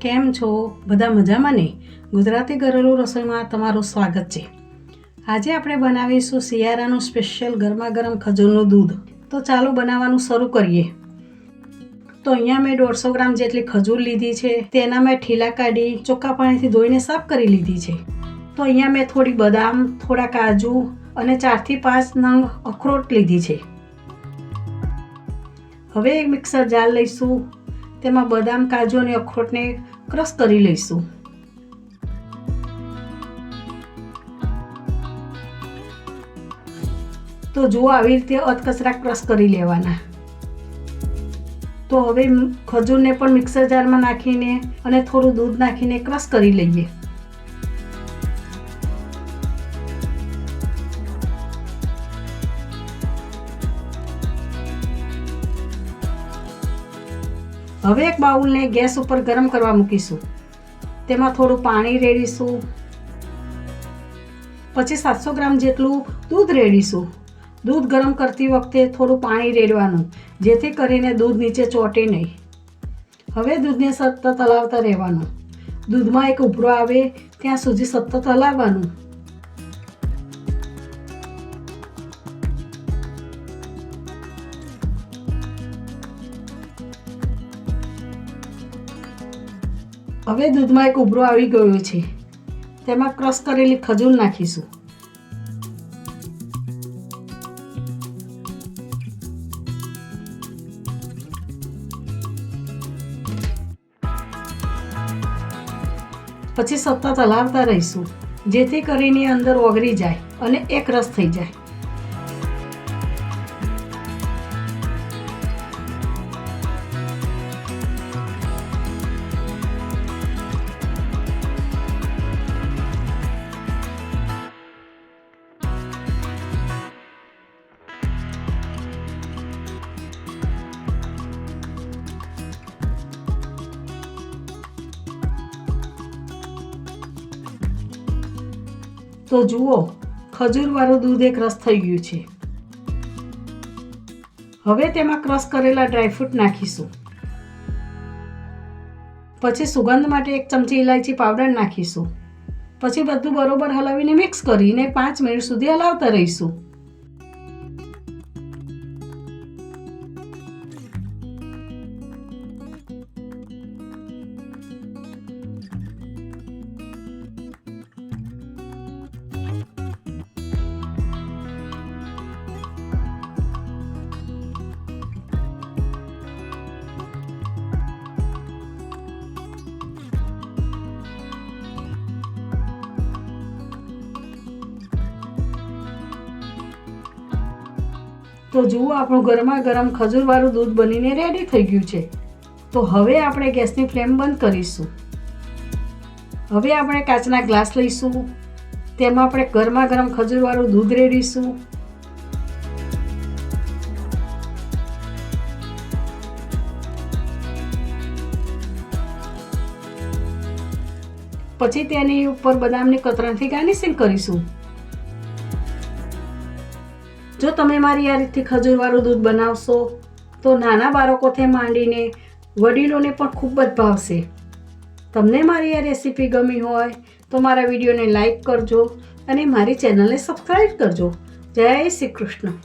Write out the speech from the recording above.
કેમ છો? બધા મજામાં ને? ગુજરાતી ઘરેલું રસોઈમાં તમારું સ્વાગત છે. આજે આપણે બનાવીશું શિયાળાનું સ્પેશિયલ ગરમા ગરમ ખજૂરનું દૂધ. તો ચાલો બનાવવાનું શરૂ કરીએ. તો અહીંયા મેં દોઢસો ગ્રામ જેટલી ખજૂર લીધી છે. તેના મેં ઠીલા કાઢી, ચોખ્ખા પાણીથી ધોઈને સાફ કરી લીધી છે. તો અહીંયા મેં થોડી બદામ, થોડા કાજુ અને ચારથી પાંચ નંગ અખરોટ લીધી છે. હવે એક મિક્સર જાર લઈશું. તેમાં બદામ, કાજુ અને અખરોટને ક્રશ કરી લઈશું. તો જુઓ આવી રીતે અધકચરા ક્રશ કરી લેવાના. તો હવે ખજૂરને પણ મિક્સર જારમાં નાખીને અને થોડું દૂધ નાખીને ક્રશ કરી લઈએ. હવે એક બાઉલને ગેસ ઉપર ગરમ કરવા મૂકીશું. તેમાં થોડું પાણી રેડીશું. પછી સાતસો ગ્રામ જેટલું દૂધ રેડીશું. દૂધ ગરમ કરતી વખતે થોડું પાણી રેડવાનું, જેથી કરીને દૂધ નીચે ચોટે નહીં. હવે દૂધને સતત હલાવતા રહેવાનું. દૂધમાં એક ઉભરો આવે, ત્યાં સુધી સતત હલાવવાનું. હવે દૂધમાં એક ઉભરો આવી ગયો છે. તેમાં ક્રશ કરેલી ખજૂર નાખીશું. પછી સતત હલાવતા રહીશું, જેથી કરીને અંદર ઓગળી જાય અને એક રસ થઈ જાય. તો જુઓ, ખજૂરવાળું દૂધ એક રસ થઈ ગયું છે. હવે તેમાં ક્રશ કરેલા ડ્રાયફ્રૂટ નાખીશું. પછી સુગંધ માટે એક ચમચી ઇલાયચી પાવડર નાખીશું. પછી બધું બરોબર હલાવીને મિક્સ કરીને પાંચ મિનિટ સુધી હલાવતા રહીશું. તો જુઓ, આપણું ગરમા ગરમ ખજૂરવાળું દૂધ બનીને રેડી થઈ ગયું છે. તો હવે આપણે ગેસની ફ્લેમ બંધ કરીશું. હવે આપણે કાચના ગ્લાસ લઈશું. તેમાં આપણે ગરમા ગરમ ખજૂરવાળું દૂધ રેડીશું. પછી તેની ઉપર બદામની કતરણથી ગાર્નિશિંગ કરીશું. જો તમે મારી આ રીતથી ખજૂરવાળું દૂધ બનાવશો, તો નાના બાળકોથી માંડીને વડીલોને પણ ખૂબ જ ભાવશે. તમને મારી આ રેસીપી ગમી હોય, તો મારા વિડીયોને લાઈક કરજો અને મારી ચેનલને સબસ્ક્રાઈબ કરજો. જય શ્રી કૃષ્ણ.